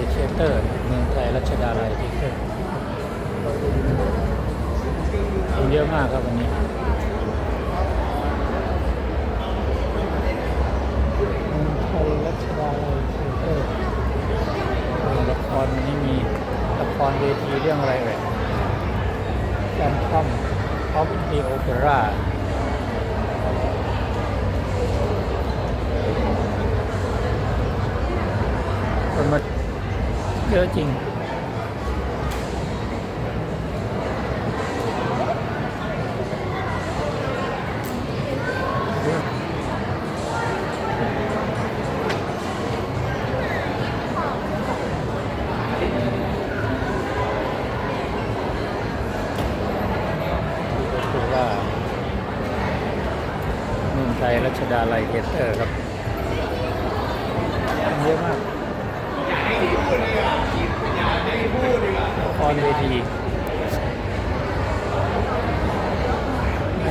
ยเทเตอร์ เมืองไทยรัชดาลัยเชเตอร์เยอะมากครับวันนี้เมืองไทยรัชดาลัยเชเตอร์ละครนนี้มีละครเวทีเรื่องอะไรเอ่ยแอนทอมออฟดีโอเปร่าคนมา เยอะจริง คือว่าเมืองไทยรัชดาลัยเทเตอร์ครับ เยอะมาก ละครเวที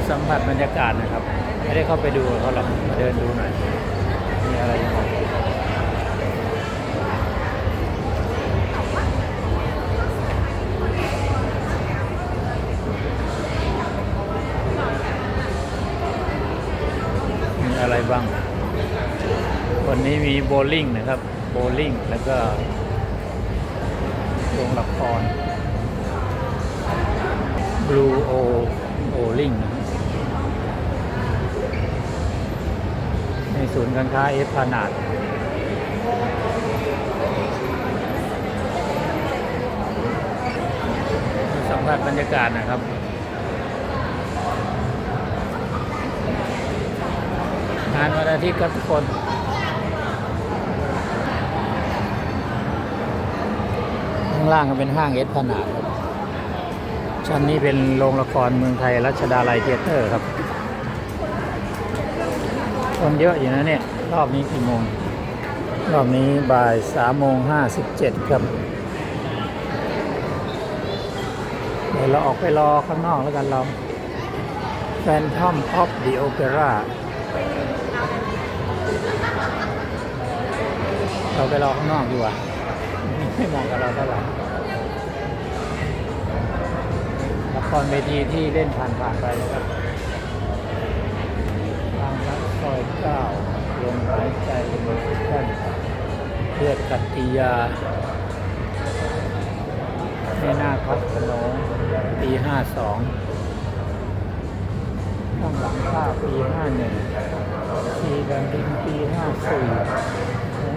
สัมผัสบรรยากาศนะครับ ไม่ได้เข้าไปดูเขาหรอกมาเดินดูหน่อย มีอะไรยังไงมีอะไรบ้าง วันนี้มีโบว์ลิ่งนะครับ โบลิ่ง แล้วก็โรงละคร Blue O Bowling นะครับในศูนย์การค้าเอฟพานาดสัมผัสบรรยากาศนะครับงานวันอาทิตย์ครับทุกคน ข้างล่างก็เป็นห้างเอสพนาดครับชั้นนี้เป็นโรงละครเมืองไทยรัชดาลัยเทเตอร์ครับ คนเยอะอยู่นะเนี่ย รอบนี้กี่โมง รอบนี้บ่ายสามโมงห้าสิบเจ็ดครับ เดี๋ยวเราออกไปรอข้างนอกแล้วกันเราแฟนทอมออฟดีโอเปร่าเราไปรอข้างนอกดีกว่า ไม่เหมองกับเราเท่าไหร่ละครเวทีที่เล่นผ่านๆไปนะครับทางรัฐซอยเก้าลมหายใจเมืองกันเพื่อกัตติยาแม่นาคพัฒนงปีห้าสองข้างหลังข้าปีห้าหนึ่งชีแดงดินปีห้าสี่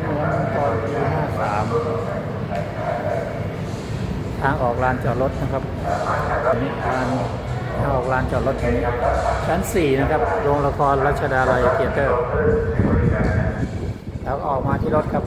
เหมือนมังกรปีห้าสาม ทางออกลานจอดรถนะครับอันนี้ทางทางออกลานจอดรถตรงนี้ชั้นสี่นะครับโรงละครรัชดาลัยเทเตอร์ แล้วออกมาที่รถครับ